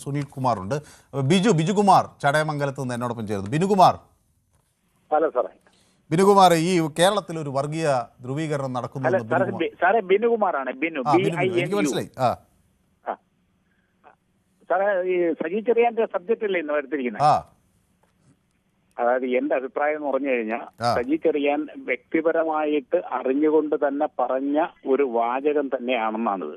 സുനിൽ കുമാർ ഉണ്ട് ബിജു ബിജുകുമാർ ചടയമംഗലത്ത് നിന്ന് എന്നോടൊപ്പം ചേർന്നു ബിനുകുമാർ. ഹലോ സാറേ. ബിനുകുമാർ ഈ കേരളത്തിൽ ഒരു വർഗീയ ധ്രുവീകരണം നടക്കുന്നു സാറേ ബിനുകുമാറാണ്. ബിനു എനിക്ക് മനസ്സിലായി. ആ. സാറേ ഈ സജി ചെറിയാന്റെ സബ്ജക്റ്റ് അല്ലേ ഇന്ന് വരുത്തിരിക്കുന്നത് അതായത് എന്റെ അഭിപ്രായം എന്ന് പറഞ്ഞു കഴിഞ്ഞാൽ സജി ചെറിയാൻ വ്യക്തിപരമായിട്ട് അറിഞ്ഞുകൊണ്ട് തന്നെ പറഞ്ഞ ഒരു വാചകം തന്നെയാണെന്നാണിത്.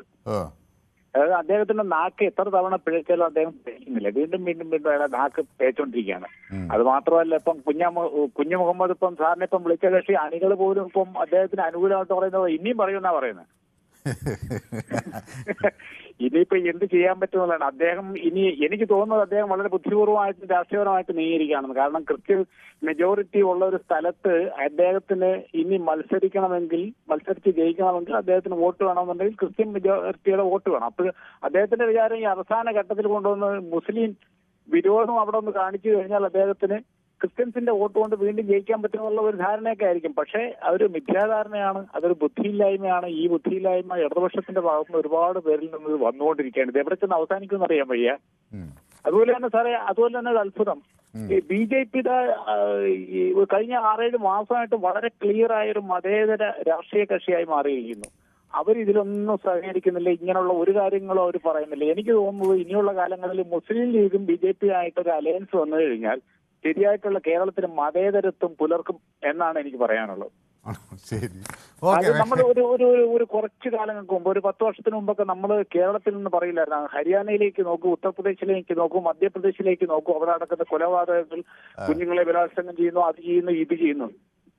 അതായത് അദ്ദേഹത്തിന്റെ നാക്ക് എത്ര തവണ പിഴച്ചാലും അദ്ദേഹം പിഴയ്ക്കുന്നില്ല. വീണ്ടും വീണ്ടും വീണ്ടും അയാളെ നാക്ക് പേച്ചോണ്ടിരിക്കുകയാണ്. അത് മാത്രമല്ല ഇപ്പം കുഞ്ഞ കുഞ്ഞു മുഹമ്മദ് ഇപ്പം സാറിനെ ഇപ്പം വിളിച്ച കക്ഷി അണികൾ പോലും ഇപ്പം അദ്ദേഹത്തിന് അനുകൂലമായിട്ട് പറയുന്നത് ഇനിയും പറയുമെന്നാ പറയുന്നത്. ഇനിയിപ്പോ എന്ത് ചെയ്യാൻ പറ്റുന്നതാണ് അദ്ദേഹം ഇനി എനിക്ക് തോന്നുന്നത് അദ്ദേഹം വളരെ ബുദ്ധിപൂർവമായിട്ട് രാഷ്ട്രീയപരമായിട്ട് നീങ്ങിയിരിക്കുകയാണെന്ന് കാരണം ക്രിസ്ത്യൻ മെജോറിറ്റി ഉള്ള ഒരു സ്ഥലത്ത് അദ്ദേഹത്തിന് ഇനി മത്സരിക്കണമെങ്കിൽ മത്സരിച്ച് ജയിക്കണമെങ്കിൽ അദ്ദേഹത്തിന് വോട്ട് വേണമെന്നുണ്ടെങ്കിൽ ക്രിസ്ത്യൻ മെജോറിറ്റിയുടെ വോട്ട് വേണം. അപ്പോൾ അദ്ദേഹത്തിന്റെ വിചാരം ഈ അവസാന ഘട്ടത്തിൽ കൊണ്ടുവന്ന് മുസ്ലിം വിരോധം അവിടെ ഒന്ന് കാണിച്ചു കഴിഞ്ഞാൽ അദ്ദേഹത്തിന് ക്രിസ്ത്യൻസിന്റെ വോട്ട് കൊണ്ട് വീണ്ടും ജയിക്കാൻ പറ്റുമെന്നുള്ള ഒരു ധാരണയൊക്കെ ആയിരിക്കും. പക്ഷേ അതൊരു മിഥ്യാധാരണയാണ് അതൊരു ബുദ്ധിയില്ലായ്മയാണ്. ഈ ബുദ്ധിയില്ലായ്മ ഇടതുപക്ഷത്തിന്റെ ഭാഗത്തുനിന്ന് ഒരുപാട് പേരിൽ നിന്ന് ഇത് വന്നുകൊണ്ടിരിക്കുകയാണ്. ഇത് എവിടെ ചെന്ന് അവസാനിക്കുമെന്ന് അറിയാൻ വയ്യ. അതുപോലെ തന്നെ സാറേ അതുപോലെ തന്നെ ഒരു അത്ഭുതം. ഈ ബി ജെ പി കഴിഞ്ഞ ആറേഴ് മാസമായിട്ട് വളരെ ക്ലിയർ ആയ ഒരു മതേതര രാഷ്ട്രീയ കക്ഷിയായി മാറിയിരിക്കുന്നു. അവരിതിലൊന്നും സഹകരിക്കുന്നില്ല. ഇങ്ങനെയുള്ള ഒരു കാര്യങ്ങളും അവർ പറയുന്നില്ല. എനിക്ക് തോന്നുന്നത് ഇനിയുള്ള കാലങ്ങളിൽ മുസ്ലിം ലീഗും ബി ജെ പി ആയിട്ട് ഒരു അലയൻസ് വന്നു കഴിഞ്ഞാൽ ശരിയായിട്ടുള്ള കേരളത്തിന് മതേതരത്വം പുലർക്കും എന്നാണ് എനിക്ക് പറയാനുള്ളത്? ശരി. നമ്മൾ ഒരു ഒരു ഒരു- ഒരു കുറച്ച് കാലങ്ങൾക്ക് മുമ്പ് ഒരു പത്ത് വർഷത്തിന് മുമ്പൊക്കെ നമ്മൾ കേരളത്തിൽ നിന്ന് പറയില്ലായിരുന്നു ഹരിയാനയിലേക്ക് നോക്കൂ ഉത്തർപ്രദേശിലേക്ക് നോക്കൂ മധ്യപ്രദേശിലേക്ക് നോക്കൂ അവിടെ നടക്കുന്ന കൊലപാതകങ്ങൾ കുഞ്ഞുങ്ങളെ ബലാത്സംഗം ചെയ്യുന്നു അത് ചെയ്യുന്നു ഇത് ചെയ്യുന്നു.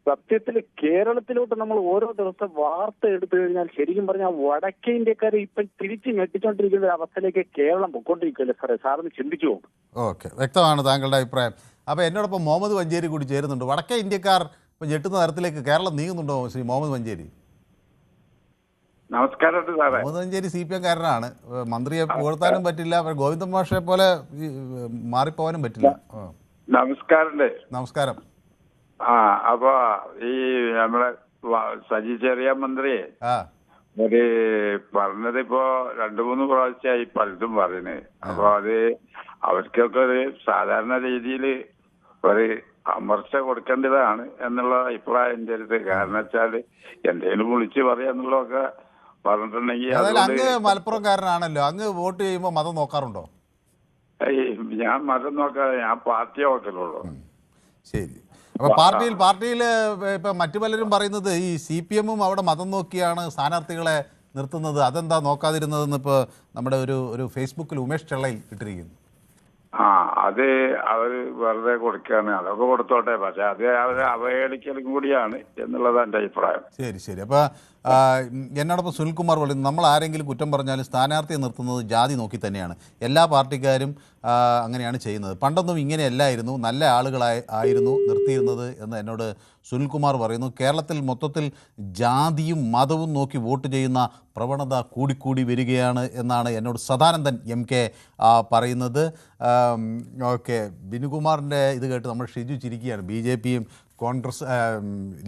സത്യത്തിൽ കേരളത്തിലോട്ട് നമ്മൾ ഓരോ ദിവസം വാർത്ത എടുത്തു കഴിഞ്ഞാൽ ശരിക്കും പറഞ്ഞാൽ വടക്കേ ഇന്ത്യക്കാരെ ഇപ്പം തിരിച്ച് ഞെട്ടിച്ചോണ്ടിരിക്കുന്ന ഒരു അവസ്ഥയിലേക്ക് കേരളം പൊക്കോണ്ടിരിക്കുകയല്ലേ സാറേ? സാറിന് ചിന്തിച്ചു പോകും ഓക്കെ. വ്യക്തമാണ് താങ്കളുടെ അഭിപ്രായം. അപ്പോൾ എന്നോടൊപ്പം മുഹമ്മദ് മഞ്ചേരി കൂടി ചേരുന്നുണ്ട്. വടക്കേ ഇന്ത്യക്കാർ ഇപ്പം ഞെട്ടുന്ന തരത്തിലേക്ക് കേരളം നീങ്ങുന്നുണ്ടോ ശ്രീ മുഹമ്മദ് മഞ്ചേരി നമസ്കാരം മുഹമ്മദ് മഞ്ചേരി സി പി എംകാരനാണ് കാരനാണ്. മന്ത്രിയെ പുകഴ്ത്താനും പറ്റില്ല. ഗോവിന്ദൻ മാഷെ പോലെ മാറിപ്പോവാനും പറ്റില്ല. നമസ്കാരം നമസ്കാരം. ആ അപ്പൊ ഈ നമ്മളെ സജി ചെറിയ മന്ത്രി ഒരു പറഞ്ഞത് ഇപ്പോ രണ്ടു മൂന്ന് പ്രാവശ്യമായി പലതും പറയുന്നത് അപ്പൊ അത് അവർക്കൊക്കെ ഒരു സാധാരണ രീതിയിൽ ഒരു അമർച്ച കൊടുക്കേണ്ടതാണ് എന്നുള്ള അഭിപ്രായം എന്റെ അടുത്ത്. കാരണം വെച്ചാൽ എന്തെങ്കിലും വിളിച്ച് പറയാന്നുള്ളതൊക്കെ പറഞ്ഞിട്ടുണ്ടെങ്കിൽ അങ്ങ് മലപ്പുറംകാരനാണല്ലോ. അങ്ങ് വോട്ട് ചെയ്യുമ്പോൾ മതം നോക്കാറുണ്ടോ? ഞാൻ മതം നോക്കാതെ ഞാൻ പാർട്ടി നോക്കലുള്ളൂ. ശരി. അപ്പോൾ പാർട്ടിയിൽ പാർട്ടിയിൽ ഇപ്പൊ മറ്റു പലരും പറയുന്നത് ഈ സി പി എമ്മും അവിടെ മതം നോക്കിയാണ് സ്ഥാനാർത്ഥികളെ നിർത്തുന്നത്. അതെന്താ നോക്കാതിരുന്നതെന്ന് ഇപ്പൊ നമ്മുടെ ഒരു ഒരു ഫേസ്ബുക്കിൽ ഉമേഷ് ചെള്ളയിൽ ഇട്ടിരിക്കുന്നു. ആ അത് അവർ വെറുതെ കൊടുക്കുകയാണ്. അതൊക്കെ കൊടുത്തോട്ടെ. പക്ഷെ അത് അവരെ അവഹേളിക്കലും കൂടിയാണ് എന്നുള്ളത് എന്റെ അഭിപ്രായം. ശരി ശരി. അപ്പോൾ എന്നോടൊപ്പം സുനിൽകുമാർ പറയുന്നു നമ്മൾ ആരെങ്കിലും കുറ്റം പറഞ്ഞാലും സ്ഥാനാർത്ഥിയെ നിർത്തുന്നത് ജാതി നോക്കി തന്നെയാണ്. എല്ലാ പാർട്ടിക്കാരും അങ്ങനെയാണ് ചെയ്യുന്നത്. പണ്ടൊന്നും ഇങ്ങനെയല്ലായിരുന്നു. നല്ല ആളുകളായി ആയിരുന്നു നിർത്തിയിരുന്നത് എന്ന് എന്നോട് സുനിൽകുമാർ പറയുന്നു. കേരളത്തിൽ മൊത്തത്തിൽ ജാതിയും മതവും നോക്കി വോട്ട് ചെയ്യുന്ന പ്രവണത കൂടിക്കൂടി വരികയാണ് എന്നാണ് എന്നോട് സദാനന്ദൻ എം കെ പറയുന്നത്. ഓക്കെ. ബിനുകുമാറിന്റെ ഇത് കേട്ട് നമ്മൾ ഷിജു ചിരിക്കുകയാണ്. ബി ജെ പിയും കോൺഗ്രസ്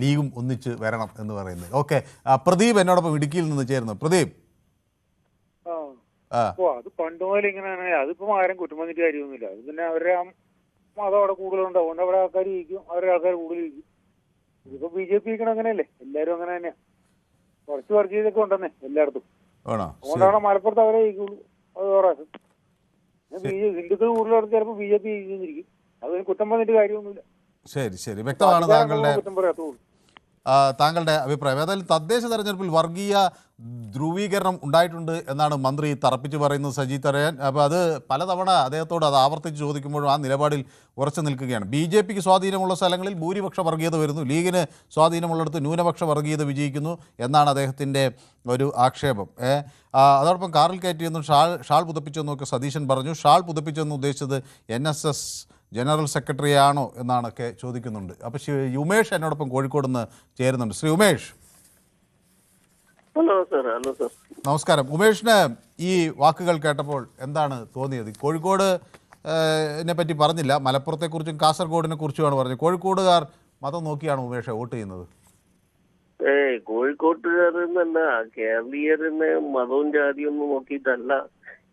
ലീഗും ഒന്നിച്ച് വരണം എന്ന് പറയുന്നത്. ഓക്കെ. പ്രദീപ് എന്നോടൊപ്പം ഇടുക്കിയിൽ നിന്ന് ചേരുന്നു. പ്രദീപ്. അത് പണ്ട് മുതൽ ഇങ്ങനെയാണ്. അതിപ്പോ ആരും കുറ്റം വന്നിട്ട് കാര്യമൊന്നുമില്ല. അത് പിന്നെ അവരുടെ മതം അവിടെ കൂടുതലുണ്ട്. അതുകൊണ്ട് അവിടെ ആൾക്കാർ ജയിക്കും അവരുടെ ആൾക്കാർ കൂടുതൽ ജയിക്കും ഇതിപ്പോ ബി ജെ പി അങ്ങനെയല്ലേ? എല്ലാരും അങ്ങനെ തന്നെയാ. കുറച്ച് വർഗീയതൊക്കെ ഉണ്ടെന്നേ എല്ലായിടത്തും. അതുകൊണ്ടാണ് മലപ്പുറത്ത് അവരെ ജയിക്കുള്ളൂ അത് വേറെ ബി ജെ ഹിന്ദുക്കൾ കൂടുതലും ചിലപ്പോൾ ബി ജെ പി ജയിച്ചിരിക്കും അതിന് കുറ്റം വന്നിട്ട് കാര്യമൊന്നുമില്ല. ശരി ശരി. വ്യക്തമാണ് താങ്കളുടെ താങ്കളുടെ അഭിപ്രായം. ഏതായാലും തദ്ദേശ തെരഞ്ഞെടുപ്പിൽ വർഗീയ ധ്രുവീകരണം ഉണ്ടായിട്ടുണ്ട് എന്നാണ് മന്ത്രി തറപ്പിച്ച് പറയുന്നത് സജി തരയൻ. അപ്പോൾ അത് പലതവണ അദ്ദേഹത്തോട് അത് ആവർത്തിച്ച് ചോദിക്കുമ്പോഴും ആ നിലപാടിൽ ഉറച്ചു നിൽക്കുകയാണ്. ബി ജെ പിക്ക് സ്വാധീനമുള്ള സ്ഥലങ്ങളിൽ ഭൂരിപക്ഷ വർഗീയത വരുന്നു. ലീഗിന് സ്വാധീനമുള്ളിടത്ത് ന്യൂനപക്ഷ വർഗീയത വിജയിക്കുന്നു എന്നാണ് അദ്ദേഹത്തിന്റെ ഒരു ആക്ഷേപം. അതോടൊപ്പം കാറിൽ കയറ്റിയെന്നും ഷാൾ ഷാൾ പുതപ്പിച്ചെന്നൊക്കെ സതീശൻ പറഞ്ഞു. ഷാൾ പുതപ്പിച്ചെന്ന് ഉദ്ദേശിച്ചത് N S S general secretary ആണോ എന്നാണൊക്കെ ചോദിക്കുന്നുണ്ട്. അപ്പോൾ ശ്രീ ഉമേഷ് എന്നോടൊപ്പം കോഴിക്കോട് നിന്ന് ചേരുന്നുണ്ട്. Shri Umesh. Hello sir hello sir നമസ്കാരം. ഉമേഷിന് ഈ വാക്കുകൾ കേട്ടപ്പോൾ എന്താണ് തോന്നിയത്? കോഴിക്കോട് നെ പറ്റി പറഞ്ഞില്ല. മലപ്പുറത്തെക്കുറിച്ചും കാസർഗോഡിനെ കുറിച്ചുമാണ് പറഞ്ഞത്. കോഴിക്കോടുകാർ മതം നോക്കിയാണ് ഉമേഷ് വോട്ട് ചെയ്യുന്നത്. ഏയ് കോഴിക്കോട്ടുകാരെന്നല്ല കേരളീയരെന്നെ മതവും ജാതിയൊന്നും നോക്കിയിട്ടല്ല.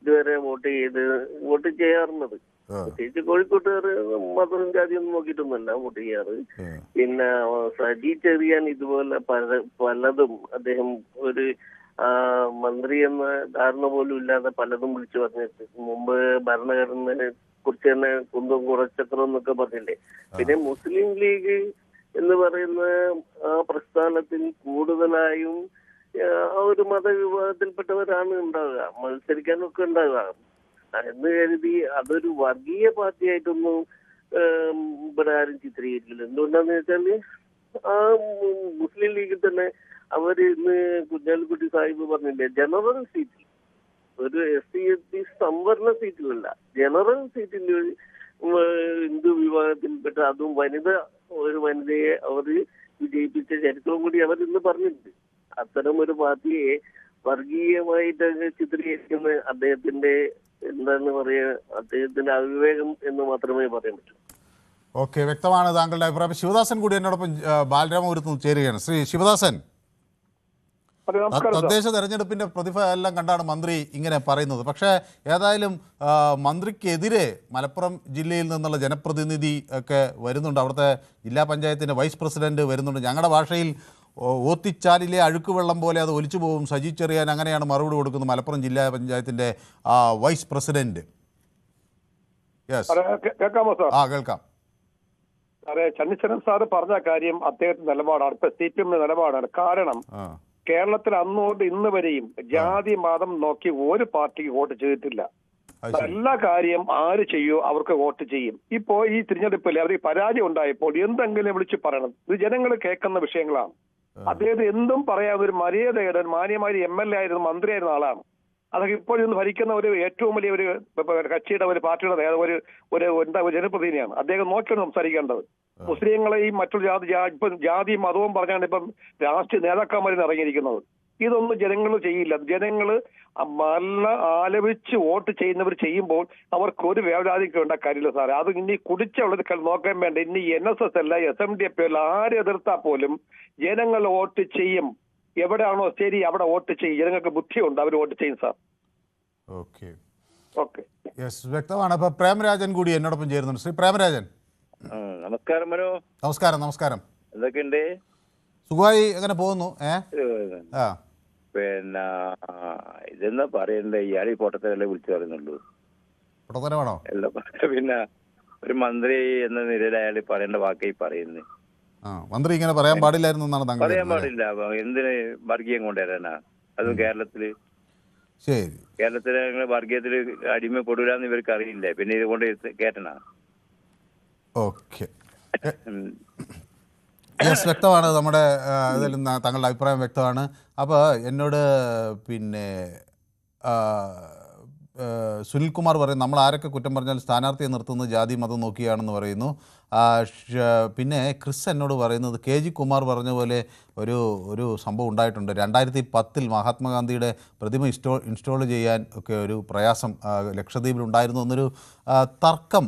ഇതുവരെ വോട്ട് ചെയ്ത് വോട്ട് ചെയ്യാറുള്ളത്. പ്രത്യേകിച്ച് കോഴിക്കോട്ടുകാർ മതവും ജാതിയൊന്നും നോക്കിയിട്ടൊന്നുമല്ല വോട്ട് ചെയ്യാറ്. പിന്നെ സജി ചെറിയാൻ ഇതുപോലെ പല പലതും അദ്ദേഹം ഒരു മന്ത്രി എന്ന ധാരണ പോലും ഇല്ലാതെ പലതും വിളിച്ചു പറഞ്ഞിട്ട് മുമ്പ് ഭരണഘടനയെ കുറിച്ച് തന്നെ കുന്തം കുറച്ചത്ര എന്നൊക്കെ പറഞ്ഞില്ലേ. പിന്നെ മുസ്ലിം ലീഗ് എന്ന് പറയുന്ന ആ പ്രസ്ഥാനത്തിൽ കൂടുതലായും ഒരു മതവിഭാഗത്തിൽപ്പെട്ടവരാണ് ഉണ്ടാവുക മത്സരിക്കാനൊക്കെ ഉണ്ടാവുക. എന്ന് കരുതി അതൊരു വർഗീയ പാർട്ടിയായിട്ടൊന്നും ഇവിടെ ആരും ചിത്രീകരിക്കില്ല. എന്തുകൊണ്ടാന്ന് വെച്ചാൽ ആ മുസ്ലിം ലീഗിൽ തന്നെ അവർ ഇന്ന് കുഞ്ഞാലിക്കുട്ടി സാഹിബ് പറഞ്ഞില്ലേ ജനറൽ സീറ്റിൽ. ഒരു എസ് സി എസ് ടി സംവരണ സീറ്റിലല്ല ജനറൽ സീറ്റിൽ ഹിന്ദു വിഭാഗത്തിൽപ്പെട്ട അതും വനിത ഒരു വനിതയെ അവർ വിജയിപ്പിച്ച ചരിത്രവും കൂടി അവർ ഇന്ന് പറഞ്ഞിട്ടുണ്ട്. അത്തരം ഒരു പാർട്ടിയെ വർഗീയമായിട്ട് ചിത്രീകരിക്കുന്ന അദ്ദേഹത്തിന്റെ എന്താണ് പറയുക അദ്ദേഹത്തിന്റെ അവിവേകം എന്ന് മാത്രമേ പറയാൻ പറ്റൂ. ഓക്കെ വ്യക്തമാണ് താങ്കളുടെ അഭിപ്രായം. ശിവദാസൻ കൂടി എന്നോടൊപ്പം ബാലരാമപുരത്ത് നിന്ന് ചേരുകയാണ്. ശ്രീ ശിവദാസൻ അതെ നമസ്കാരം തദ്ദേശ തെരഞ്ഞെടുപ്പിന്റെ പ്രതിഫലം എല്ലാം കണ്ടാണ് മന്ത്രി ഇങ്ങനെ പറയുന്നത്. പക്ഷേ ഏതായാലും മന്ത്രിക്കെതിരെ മലപ്പുറം ജില്ലയിൽ നിന്നുള്ള ജനപ്രതിനിധി ഒക്കെ വരുന്നുണ്ട്. അവിടുത്തെ ജില്ലാ പഞ്ചായത്തിന്റെ വൈസ് പ്രസിഡന്റ് വരുന്നുണ്ട്. ഞങ്ങളുടെ ഭാഷയിൽ ഓത്തിച്ചാലിലെ അഴുക്കുവെള്ളം പോലെ അത് ഒലിച്ചു പോകും. സജി ചെറിയാൻ അങ്ങനെയാണ് മറുപടി കൊടുക്കുന്നത് മലപ്പുറം ജില്ലാ പഞ്ചായത്തിന്റെ വൈസ് പ്രസിഡന്റ്. കേൾക്കാമോ സാർ? ആ കേൾക്കാം. സാറേ ചന്നിച്ചരൻ സാറ് പറഞ്ഞ കാര്യം അദ്ദേഹത്തിന്റെ നിലപാടാണ്. ഇപ്പൊ സി പി എമ്മിന്റെ നിലപാടാണ്. കാരണം കേരളത്തിൽ അന്നുകൊണ്ട് ഇന്ന് വരെയും ജാതി മതം നോക്കി ഒരു പാർട്ടിക്ക് വോട്ട് ചെയ്തിട്ടില്ല. അത് എല്ലാ കാര്യം ആര് ചെയ്യോ അവർക്ക് വോട്ട് ചെയ്യും. ഇപ്പോ ഈ തിരഞ്ഞെടുപ്പിൽ അവർ പരാജയം ഉണ്ടായപ്പോൾ എന്തെങ്കിലും വിളിച്ച് പറയണം. ഇത് ജനങ്ങൾ കേൾക്കുന്ന വിഷയങ്ങളാണ്. അദ്ദേഹം എന്തും പറയാതെ ഒരു മര്യാദയുടെ ഒരു മാന്യമായ എം എൽ എ ആയിരുന്നു മന്ത്രിയായിരുന്ന ആളാണ്. അതൊക്കെ ഇപ്പോഴും ഭരിക്കുന്ന ഒരു ഏറ്റവും വലിയ ഒരു കക്ഷിയുടെ ഒരു പാർട്ടിയുടെ നേതാവ് ഒരു ഒരു എന്താ ഒരു ജനപ്രതിനിധിയാണ്. അദ്ദേഹം നോക്കിയാണ് സംസാരിക്കേണ്ടത്. മുസ്ലിങ്ങളെയും മറ്റൊരു ജാതി ഇപ്പം ജാതിയും മതവും പറഞ്ഞാണ് ഇപ്പം രാഷ്ട്രീയ നേതാക്കന്മാരിൽ ഇറങ്ങിയിരിക്കുന്നത്. ഇതൊന്നും ജനങ്ങൾ ചെയ്യില്ല. ജനങ്ങൾ നല്ല ആലപിച്ച് വോട്ട് ചെയ്യുന്നവർ ചെയ്യുമ്പോൾ അവർക്ക് ഒരു വേവലാതിക്ക് വേണ്ട കാര്യമില്ല സാറേ. അത് ഇനി കുടിച്ചുള്ളത് നോക്കാൻ വേണ്ട. ഇനി എൻ എസ് എസ് അല്ല എസ് എം ഡി എഫ് അല്ല ആര് എതിർത്താൽ പോലും ജനങ്ങൾ വോട്ട് ചെയ്യും. എവിടെയാണോ ശരി അവിടെ വോട്ട് ചെയ്യും. ജനങ്ങൾക്ക് ബുദ്ധിയുണ്ട് അവർ വോട്ട് ചെയ്യും സാർ. ഓക്കെ. ഓക്കെ. യെസ് വ്യക്തമാണ്. അപ്പൊ പ്രേമരാജൻ കൂടി എന്നോടൊപ്പം ചേരുന്നുണ്ട്. ശ്രീ പ്രേമരാജൻ. നമസ്കാരം മനോ നമസ്കാരം നമസ്കാരം. എന്തൊക്കെയുണ്ട്? സുഖമായി അങ്ങനെ പോകുന്നു? ഏ? ഏഹ്, ആ. പിന്നെ ഇതെന്നാ പറയണ്ടേ? ഇയാൾ ഈ പൊട്ടത്തരല്ലേ വിളിച്ചു പറയുന്നുള്ളൂ. പൊട്ടത്തരമാണോ? അല്ല പിന്നെ ഒരു മന്ത്രി എന്ന നിലയിൽ അയാൾ പറയേണ്ട വാക്കായി പറയുന്നത് ആ മന്ത്രി ഇങ്ങനെ പറയാൻ പാടില്ലായിരുന്നു എന്നാണ് പറയാൻ പാടില്ല. എന്തിന് വർഗീയം കൊണ്ടുവരാനാ? അത് കേരളത്തിൽ. ശരി. കേരളത്തിലെ ഞങ്ങൾ വർഗീയത്തിൽ അടിമപ്പെടൂലെന്ന് ഇവർക്ക് അറിയില്ലേ പിന്നെ ഇതുകൊണ്ട് കേട്ടനാ? ഓക്കെ. യെസ് വ്യക്തമാണ് നമ്മുടെ ഇതിൽ താങ്കളുടെ അഭിപ്രായം വ്യക്തമാണ്. അപ്പോൾ എന്നോട് പിന്നെ സുനിൽകുമാർ പറയും നമ്മൾ ആരൊക്കെ കുറ്റം പറഞ്ഞാൽ സ്ഥാനാർത്ഥിയെ നിർത്തുന്നത് ജാതി മതം നോക്കിയാണെന്ന് പറയുന്നു. പിന്നെ ക്രിസ് എന്നോട് പറയുന്നത് കെ ജി കുമാർ പറഞ്ഞ പോലെ ഒരു ഒരു സംഭവം ഉണ്ടായിട്ടുണ്ട്. രണ്ടായിരത്തി പത്തിൽ മഹാത്മാഗാന്ധിയുടെ പ്രതിമ ഇൻസ്റ്റോ ഇൻസ്റ്റോൾ ചെയ്യാൻ ഒക്കെ ഒരു പ്രയാസം ലക്ഷദ്വീപിൽ ഉണ്ടായിരുന്നു എന്നൊരു തർക്കം.